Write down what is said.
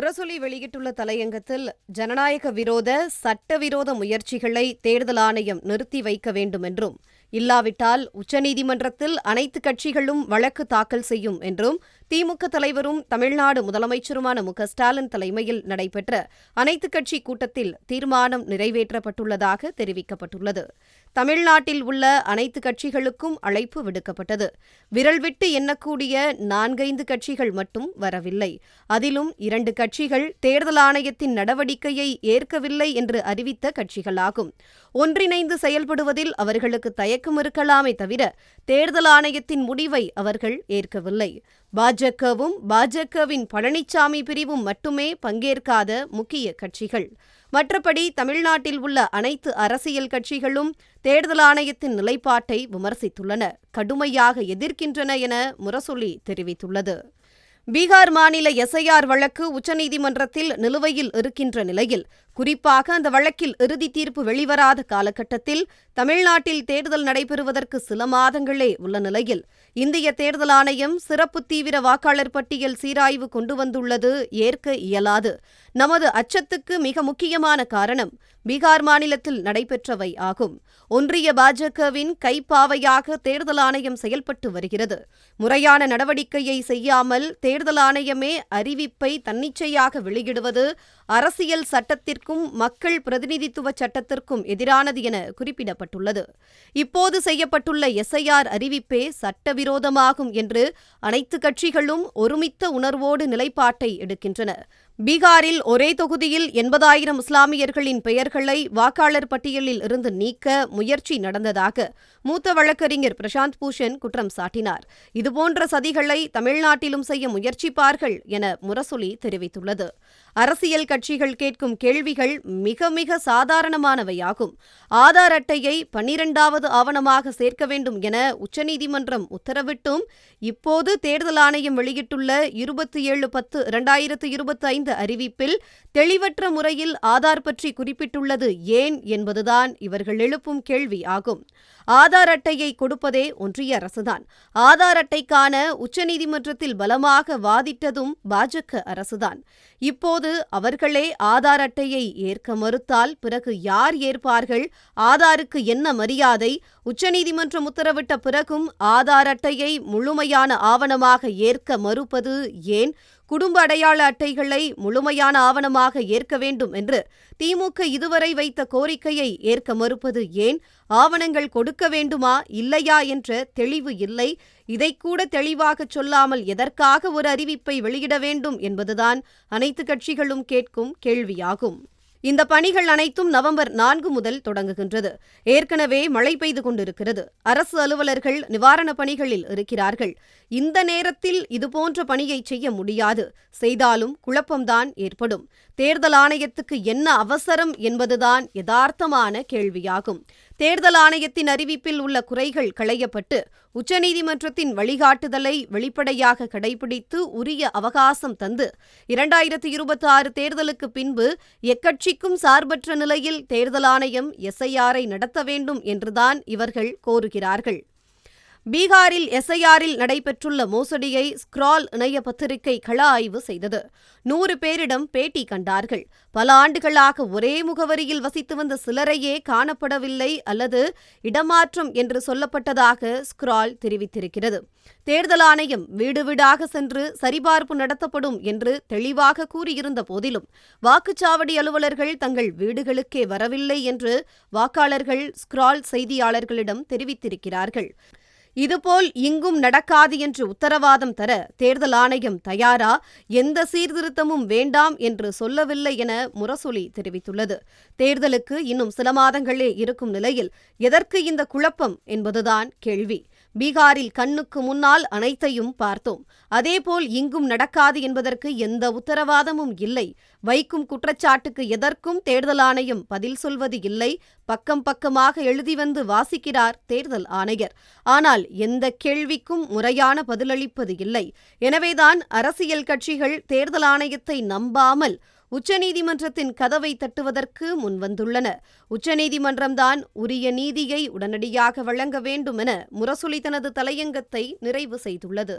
முரசொலி வெளியிட்டுள்ள தலையங்கத்தில் ஜனநாயக விரோத சட்டவிரோத முயற்சிகளை தேர்தல் ஆணையம் நிறுத்தி வைக்க வேண்டும் என்றும் இல்லாவிட்டால் உச்சநீதிமன்றத்தில் அனைத்து கட்சிகளும் வழக்கு தாக்கல் செய்யும் என்றும் திமுக தலைவரும் தமிழ்நாடு முதலமைச்சருமான மு. ஸ்டாலின் தலைமையில் நடைபெற்ற அனைத்துக் கட்சி கூட்டத்தில் தீர்மானம் நிறைவேற்றப்பட்டுள்ளதாக தெரிவிக்கப்பட்டுள்ளது. தமிழ்நாட்டில் உள்ள அனைத்து கட்சிகளுக்கும் அழைப்பு விடுக்கப்பட்டது. விரல் விட்டு எண்ணக்கூடிய நான்கைந்து கட்சிகள் மட்டும் வரவில்லை. அதிலும் இரண்டு கட்சிகள் தேர்தல் ஆணையத்தின் நடவடிக்கையை ஏற்கவில்லை என்று அறிவித்த கட்சிகளாகும். ஒன்றிணைந்து செயல்படுவதில் அவர்களுக்கு தயக்கம் இருக்கலாமே தவிர தேர்தல் ஆணையத்தின் முடிவை அவர்கள் ஏற்கவில்லை. பாஜகவும் பாஜகவின் பழனிசாமி பிரிவும் மட்டுமே பங்கேற்காத முக்கிய கட்சிகள். மற்றபடி தமிழ்நாட்டில் உள்ள அனைத்து அரசியல் கட்சிகளும் தேர்தல் ஆணையத்தின் நிலைப்பாட்டை விமர்சித்துள்ளன. கடுமையாக எதிர்க்கின்றன என முரசொலி தெரிவித்துள்ளது. பீகார் மாநில எஸ்ஐஆர் வழக்கு உச்சநீதிமன்றத்தில் நிலுவையில் இருக்கின்ற நிலையில் குறிப்பாக அந்த வழக்கில் இறுதி தீர்ப்பு வெளிவராத காலகட்டத்தில் தமிழ்நாட்டில் தேர்தல் நடைபெறுவதற்கு சில மாதங்களே உள்ள நிலையில். இந்திய தேர்தல் ஆணையம் சிறப்பு தீவிர வாக்காளர் பட்டியல் சீராய்வு கொண்டு வந்துள்ளது ஏற்க இயலாது. நமது அச்சத்துக்கு மிக முக்கியமான காரணம் பீகார் மாநிலத்தில் நடைபெற்றவை ஆகும். ஒன்றிய பாஜகவின் கைப்பாவையாக தேர்தல் ஆணையம் செயல்பட்டு வருகிறது. முறையான நடவடிக்கையை செய்யாமல் தேர்தல் ஆணையமே அறிவிப்பை தன்னிச்சையாக வெளியிடுவது அரசியல் சட்டத்திற்கு சட்டத்திற்கும் மக்கள் பிரதிநிதித்துவ சட்டத்திற்கும் எதிரானது என குறிப்பிடப்பட்டுள்ளது. இப்போது செய்யப்பட்டுள்ள எஸ்ஐஆர் அறிவிப்பே சட்டவிரோதமாகும் என்று அனைத்து கட்சிகளும் ஒருமித்த உணர்வோடு நிலைப்பாட்டை எடுக்கின்றன. பீகாரில் ஒரே தொகுதியில் எண்பதாயிரம் இஸ்லாமியர்களின் பெயர்களை வாக்காளர் பட்டியலில் இருந்து நீக்க முயற்சி நடந்ததாக மூத்த வழக்கறிஞர் பிரசாந்த் பூஷன் குற்றம் சாட்டினார். இதுபோன்ற சதிகளை தமிழ்நாட்டிலும் செய்ய முயற்சிப்பார்கள் என முரசொலி தெரிவித்துள்ளது. அரசியல் கட்சிகள் கேட்கும் கேள்விகள் மிக மிக சாதாரணமானவையாகும். ஆதார் அட்டையை பன்னிரண்டாவது ஆவணமாக சேர்க்க வேண்டும் என உச்சநீதிமன்றம் உத்தரவிட்டும். இப்போது தேர்தல் ஆணையம் வெளியிட்டுள்ள இருபத்தி ஏழு பத்து இரண்டாயிரத்து இருபத்தி ஐந்து அறிவிப்பில் தெளிவற்ற முறையில் ஆதார் பற்றி குறிப்பிட்டுள்ளது ஏன் என்பதுதான் இவர்கள் எழுப்பும் கேள்வி ஆகும். ஆதார் அட்டையை கொடுப்பதே ஒன்றிய அரசுதான். ஆதார் அட்டைக்கான உச்சநீதிமன்றத்தில் பலமாக வாதிட்டதும் பாஜக அரசுதான். இப்போது அவர்களே ஆதார் அட்டையை ஏற்க மறுத்தால் பிறகு யார் ஏற்பார்கள்? ஆதாருக்கு என்ன மரியாதை? உச்சநீதிமன்றம் உத்தரவிட்ட பிறகும் ஆதார் அட்டையை முழுமையான ஆவணமாக ஏற்க மறுப்பது ஏன்? குடும்ப அடையாள அட்டைகளை முழுமையான ஆவணமாக ஏற்க வேண்டும் என்று திமுக இதுவரை வைத்த கோரிக்கையை ஏற்க மறுப்பது ஏன்? ஆவணங்கள் கொடுக்க வேண்டுமா இல்லையா என்ற தெளிவு இல்லை. இதைக்கூட தெளிவாகச் சொல்லாமல் எதற்காக ஒரு அறிவிப்பை வெளியிட வேண்டும் என்பதுதான் அனைத்து கட்சிகளும் கேட்கும் கேள்வியாகும். இந்த பணிகள் அனைத்தும் நவம்பர் நான்கு முதல் தொடங்குகின்றது. ஏற்கனவே மழை பெய்து கொண்டிருக்கிறது. அரசு அலுவலர்கள் நிவாரணப் பணிகளில் இருக்கிறார்கள். இந்த நேரத்தில் இதுபோன்ற பணியை செய்ய முடியாது. செய்தாலும் குழப்பம்தான் ஏற்படும். தேர்தல் ஆணையத்துக்கு என்ன அவசரம் என்பதுதான் யதார்த்தமான கேள்வியாகும். தேர்தல் ஆணையத்தின் அறிவிப்பில் உள்ள குறைகள் களையப்பட்டு உச்சநீதிமன்றத்தின் வழிகாட்டுதலை வெளிப்படையாக கடைபிடித்து உரிய அவகாசம் தந்து இரண்டாயிரத்து இருபத்தி ஆறு தேர்தலுக்கு பின்பு எக்கட்சிக்கும் சார்பற்ற நிலையில் தேர்தல் ஆணையம் எஸ்ஐஆரை நடத்த வேண்டும் என்றுதான் இவர்கள் கோருகிறார்கள். பீகாரில் எஸ்ஐஆரில் நடைபெற்றுள்ள மோசடியை ஸ்க்ரால் இணைய பத்திரிகை கள ஆய்வு செய்தது. நூறு பேரிடம் பேட்டி கண்டார்கள். பல ஆண்டுகளாக ஒரே முகவரியில் வசித்து வந்த சிலரையே காணப்படவில்லை அல்லது இடமாற்றம் என்று சொல்லப்பட்டதாக ஸ்க்ரால் தெரிவித்திருக்கிறது. தேர்தல் ஆணையம் வீடு வீடாக சென்று சரிபார்ப்பு நடத்தப்படும் என்று தெளிவாக கூறியிருந்த போதிலும் வாக்குச்சாவடி அலுவலர்கள் தங்கள் வீடுகளுக்கே வரவில்லை என்று வாக்காளர்கள் ஸ்க்ரால் செய்தியாளர்களிடம் தெரிவித்திருக்கிறார்கள். இதுபோல் இங்கும் நடக்காது என்று உத்தரவாதம் தர தேர்தல் ஆணையம் தயாரா? எந்த சீர்திருத்தமும் வேண்டாம் என்று சொல்லவில்லை என முரசொலி தெரிவித்துள்ளது. தேர்தலுக்கு இன்னும் சில மாதங்களே இருக்கும் நிலையில் எதற்கு இந்த குழப்பம் என்பதுதான் கேள்வி. பீகாரில் கண்ணுக்கு முன்னால் அனைத்தையும் பார்த்தோம். அதேபோல் இங்கும் நடக்காது என்பதற்கு எந்த உத்தரவாதமும் இல்லை. வைக்கும் குற்றச்சாட்டுக்கு எதற்கும் தேர்தல் ஆணையம் பதில் சொல்வது இல்லை. பக்கம் பக்கமாக எழுதி வந்து வாசிக்கிறார் தேர்தல் ஆணையர். ஆனால் எந்த கேள்விக்கும் முறையான பதிலளிப்பது இல்லை. எனவேதான் அரசியல் கட்சிகள் தேர்தல் ஆணையத்தை நம்பாமல் உச்சநீதிமன்றத்தின் கதவை தட்டுவதற்கு முன்வந்துள்ளனர். உச்சநீதிமன்றம்தான் உரிய நீதியை உடனடியாக வழங்க வேண்டும் என முரசொலி தனது தலையங்கத்தை நிறைவு செய்துள்ளது.